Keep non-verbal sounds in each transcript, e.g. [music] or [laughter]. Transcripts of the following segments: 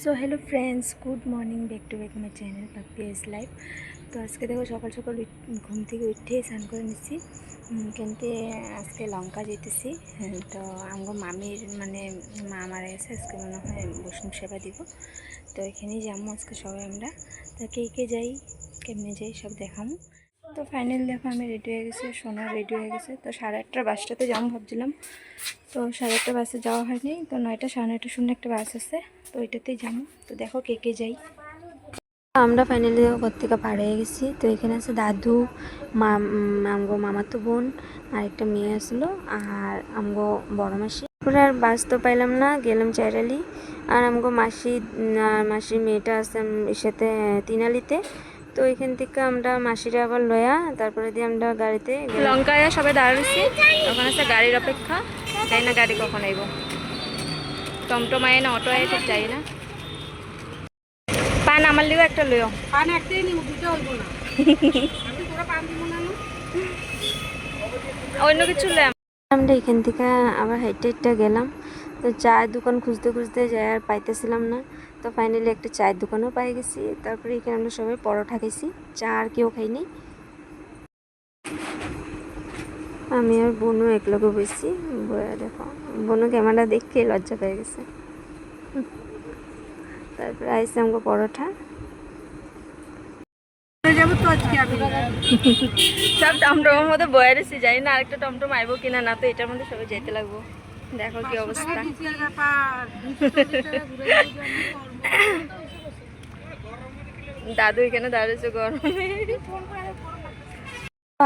So hello friends good morning back to back my channel Papi's life তো আজকে দেখো সকাল সকাল ঘুম থেকে উঠে স্নান করে নিচ্ছি কিন্তু আজকে লঙ্কা যেতেছি হ্যাঁ, তো আমগো মামির মানে মা মারা গেছে আজকে মনে হয় বৈষ্ণব সেবা দিব। তো এখানেই যাব আজকে সবাই আমরা। তো কে কে যাই কেমনে যাই সব দেখামো। তো ফাইনাল দেখো আমি রেডি হয়ে গেছি সোনা রেডি হয়ে গেছে। তো সাড়ে আটটার বাসটাতে যাব ভাবছিলাম। তো সাড়ে আটটা বাসে যাওয়া হয়নি। তো নয়টা, সাড়ে নয়টার সময় একটা বাস আছে। তো ওইটাতেই যাব। তো দেখো কে কে যাই। আমরা ফাইনালি দেখো থেকে পার হয়ে গেছি। তো এখানে আছে দাদু আমগো মামাতো বোন আর একটা মেয়ে আসলো, আর আমগো বড় মাসি। তারপরে আর বাস তো পাইলাম না, গেলাম চাইরালি। আর আমগো মাসি মাসির মেয়েটা আছে এর সাথে, তিনালিতে। তো এখান থেকে আমরা মাসিরা আবার লয়া তারপরে দিয়ে আমরা গাড়িতে লঙ্কায় সবাই দাঁড়াচ্ছি ওখানে আছে গাড়ির অপেক্ষা। যাই না গাড়ি কখন আইব। টমটম আয় না অটো আয় ঠিক যাই না। পান আমার লিও একটা লইও। পান একটাই নিব দুটো হইব না। আমি তোরা পান দিব না না। অন্য কিছু আমরা এখান থেকে আবার হেঁটে হেঁটে গেলাম। তো চায়ের দোকান খুঁজতে খুঁজতে যাই আর পাইতেছিলাম না। তো ফাইনালি একটা চায়ের দোকানও পাই গেছি। তারপরে এখানে আমরা সবাই পরোটা খাইছি। চা আর কেউ খাইনি আমি আর বোনও একলগে বসছি বয়া দেখো, বোনও ক্যামেরা দেখে লজ্জা পেয়ে গেছে। তারপরে আইসে আমাকে পরোটা। সব টমটমের মধ্যে বয়ে রেছি জানি না আরেকটা টমটম আইবো কিনা, না তো এটার মধ্যে সবাই যেতে লাগবো। দেখো কি অবস্থা। দাদু এখানে দাঁড়িয়েছে গরমে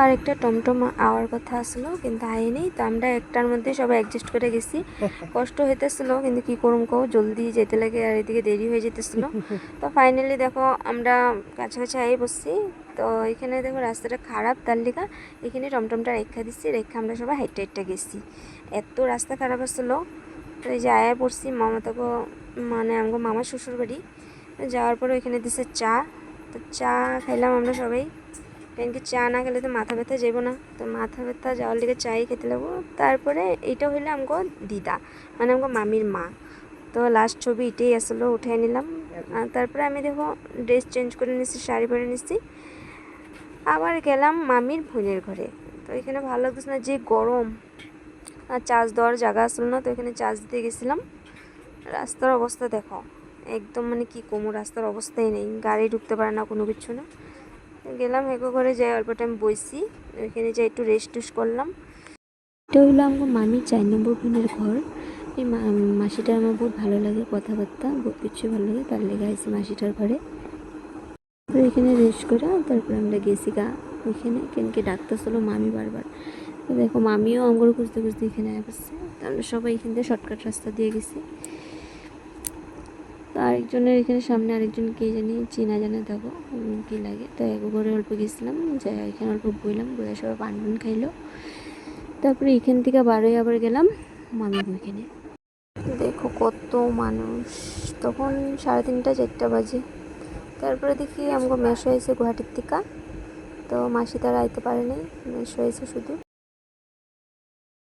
আরেকটা টমটম আওয়ার কথা আসলো কিন্তু আইনি তো আমরা একটার মধ্যে সবাই অ্যাডজাস্ট করে গেছি। [laughs] কষ্ট হইতেছিল কিন্তু কি করুম কো জলদি যেতে লাগে আর এদিকে দেরি হয়ে যেতেছিল। [laughs] তো ফাইনালি দেখো আমরা কাছাকাছি আই বসছি। তো এখানে দেখো রাস্তাটা খারাপ তার লিগা এখানে টমটমটা রেখা দিচ্ছি রেখা আমরা সবাই হাইটে হাইটে গেছি। এত রাস্তা খারাপ আসলো তো এই যে আয়া পড়ছি মামা তাকে মানে আমগো মামার শ্বশুর বাড়ি যাওয়ার পরে ওইখানে দিছে চা। তো চা খাইলাম আমরা সবাই। কারণ কি চা না খেলে তো মাথা ব্যথা যাব না। তো মাথা ব্যথা যাওয়ার লিগে চাই খেতে লাগবো। তারপরে এইটা হইল আমগো দিদা মানে আমগো মামির মা। তো লাস্ট ছবি এটাই আসলো উঠে নিলাম। তারপরে আমি দেখো ড্রেস চেঞ্জ করে নিচ্ছি শাড়ি পরে নিচ্ছি আবার গেলাম মামির বোনের ঘরে। তো এখানে ভালো লাগতেছে না, যে গরম। আর চার্জ দেওয়ার জায়গা আসলো না, তো এখানে চার্জ দিতে গেছিলাম। রাস্তার অবস্থা দেখো, একদম মানে কি কমো, রাস্তার অবস্থাই নেই। গাড়ি ঢুকতে পারে না কোনো কিছু না। গেলাম হেকো ঘরে যাই, অল্প টাইম বইছি। ওইখানে যাই, একটু রেস্ট টেস্ট করলাম। এটা হলো আমার মামির চার নম্বর বোনের ঘর। এই মা- মাসিটা আমার বহুত ভালো লাগে, কথাবার্তা বহুত কিছু ভালো লাগে, তার লেগে আছে মাসিটার ঘরে। তো এখানে রেস্ট করে তারপরে আমরা গেছি গা, ওইখানে। কেনকে ডাক্তার ছিল? মামি বারবার। দেখো, মামিও আমার খুঁজতে খুঁজতে এখানে আসছে। আমরা সবাই এখান থেকে শর্টকাট রাস্তা দিয়ে গেছি। তো আরেকজনের এখানে সামনে আরেকজন কে জানি চেনা জানা উম, কি লাগে। তো এক ঘরে অল্প গেছিলাম যাই এখানে অল্প বইলাম বইয়ে সবাই পান খাইলো। তারপরে এখান থেকে বারোই আবার গেলাম মামি ওইখানে দেখো কত মানুষ তখন সাড়ে তিনটা চারটা বাজে। তারপরে দেখি আমাকে মেশো হয়েছে গুয়াহাটির থেকে তো মাসি তারা আইতে পারে নাই মেশো হয়েছে শুধু।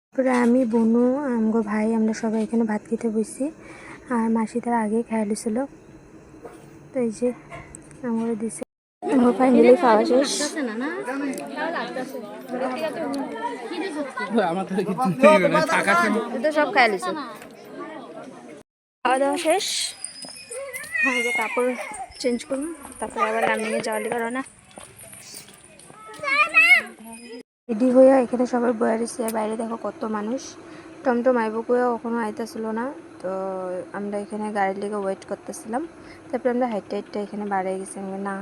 তারপরে আমি বোনু আমগো ভাই আমরা সবাই এখানে ভাত খেতে বসছি আর মাসি তার আগেই খাই লিছিল তো এই যে আমার দিছে। আমার ফাইনালি খাওয়া শেষ। সব খাই লিছে খাওয়া দাওয়া শেষ। হ্যাঁ যে কাপড় চেঞ্জ করুন তারপরে আবার না রেডি হয়ে এখানে সবাই বয়ে রয়েছে বাইরে দেখো কত মানুষ। টমটম আইব করে কখনো আইতেছিল না। তো আমরা এখানে গাড়ির লেগে ওয়েট করতেছিলাম। তারপরে আমরা হাইটে হাইটে এখানে বাড়িয়ে গেছি। না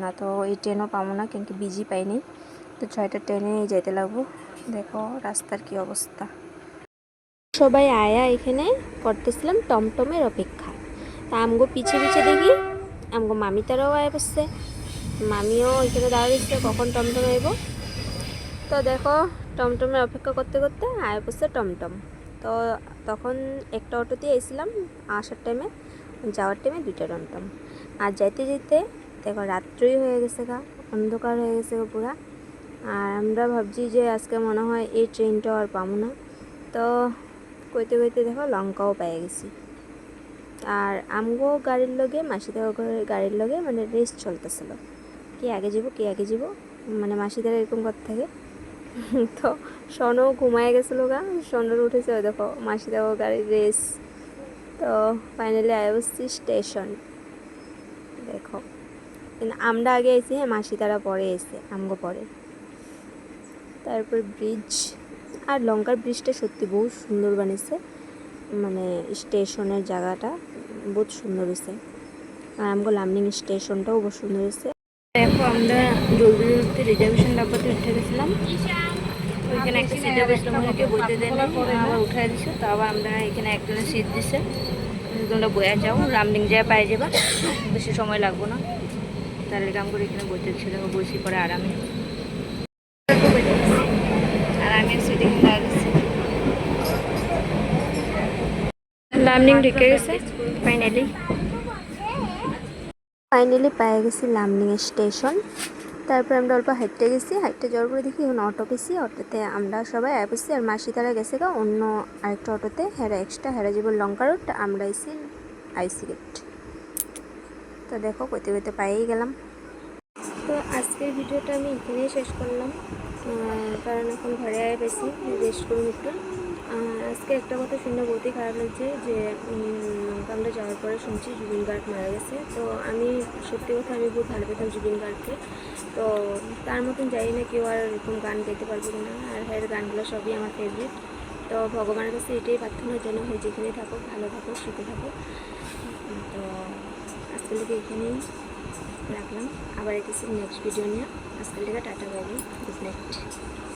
না তো এই ট্রেনও পাবো না, কিন্তু বিজি পাইনি তো ছয়টা ট্রেনে যেতে লাগবো। দেখো রাস্তার কি অবস্থা। সবাই আয়া এখানে করতেছিলাম টমটমের অপেক্ষা তা আমগো পিছে পিছে দেখি, আমগো মামি তারাও আয় বসছে মামিও এখানে দাঁড়িয়েছে কখন টমটম আইব? তো দেখো টমটমের অপেক্ষা করতে করতে আয় বসছে টমটম। তো তখন একটা অটোতে এসেছিলাম, আসার টাইমে যাওয়ার টাইমে দুইটা টমটম আর যাইতে যেতে দেখো রাত্রি হয়ে গেছে গা, অন্ধকার হয়ে গেছে পুরা। আর আমরা ভাবছি যে আজকে মনে হয় এই ট্রেনটাও আর পাবো না। তো কইতে কইতে দেখো লঙ্কাও পেয়ে গেছি। আর আমগো গাড়ির লগে, মাসিদের ঘরের গাড়ির লগে মানে রেস চলতেছিল। কে আগে যাব, কে আগে যাব? মানে মাসিদের এরকম করতে থাকে। তো সনও ঘুমায় গেছিল গা। সনর উঠেছে, ওই দেখো মাসিদের গাড়ির রেস তো ফাইনালি আই বসছি স্টেশন দেখো। আমরা আগে এসেছি হ্যাঁ মাসি তারা পরে এসে, আমগো পরে। তারপর ব্রিজ আর লঙ্কার ব্রিজটা সত্যি বহু সুন্দর বানিয়েছে। মানে স্টেশনের জায়গাটা বহুত সুন্দর হয়েছে আর আমগো লামনিং স্টেশনটাও বহুত সুন্দর হয়েছে দেখো, আমরা জলদি জলদি রিজার্ভেশন ডাব্বাতে উঠে গেছিলাম। ওইখানে একটা সিটে বসলাম ওনাকে বইতে দেন আবার উঠাই দিছে, তো আবার আমরা এখানে একজনের সিট দিছে। তোমরা বয়া যাও রামডিং যায় পাই যাবা, বেশি সময় লাগবো না। তাহলে কাম করে এখানে বইতে দিচ্ছে দেখো বসি পরে আরামে। আর আমি সিটিং লাগছে লামডিং ঢুকে গেছে ফাইনালি ফাইনালি পেয়ে গেছি লামনিং স্টেশন তারপর আমরা অল্প হাইটে গেছি হাইটে যাওয়ার পরে দেখি এখন অটো পেছি অটোতে আমরা সবাই অ্যাপেছি আর মাসি তারা গেছে গা, অন্য আরেকটা অটোতে। হেরা এক্সট্রা হেরা জীবন লঙ্কা রোড আমরা আইসি আইসি গেট তো দেখো কইতে কইতে পাইয়েই গেলাম। তো আজকের ভিডিওটা আমি এখানেই শেষ করলাম। কারণ এখন ঘরে আয় বেশি রেস্ট করুন একটু। আজকে একটা কথা শুনে বহুতই খারাপ লাগছে যে আমরা যাওয়ার পরে শুনছি জুবিন গার্গ মারা গেছে। তো আমি সত্যি কথা আমি খুব ভালো পেতাম জুবিন গার্গকে। তো তার মতন জানি না কেউ আর এরকম গান গাইতে পারবে কিনা। আর হ্যাঁ গানগুলো সবই আমার ফেভারিট তো ভগবানের কাছে এটাই প্রার্থনা যেন হয় যেখানেই থাকো ভালো থাকো সুখে থাকো তো আজকে থেকে এখানেই। রাখলাম। আবার এসেছি নেক্সট ভিডিও নিয়ে। আজকাল থেকে টাটা বাবু গুড নাইট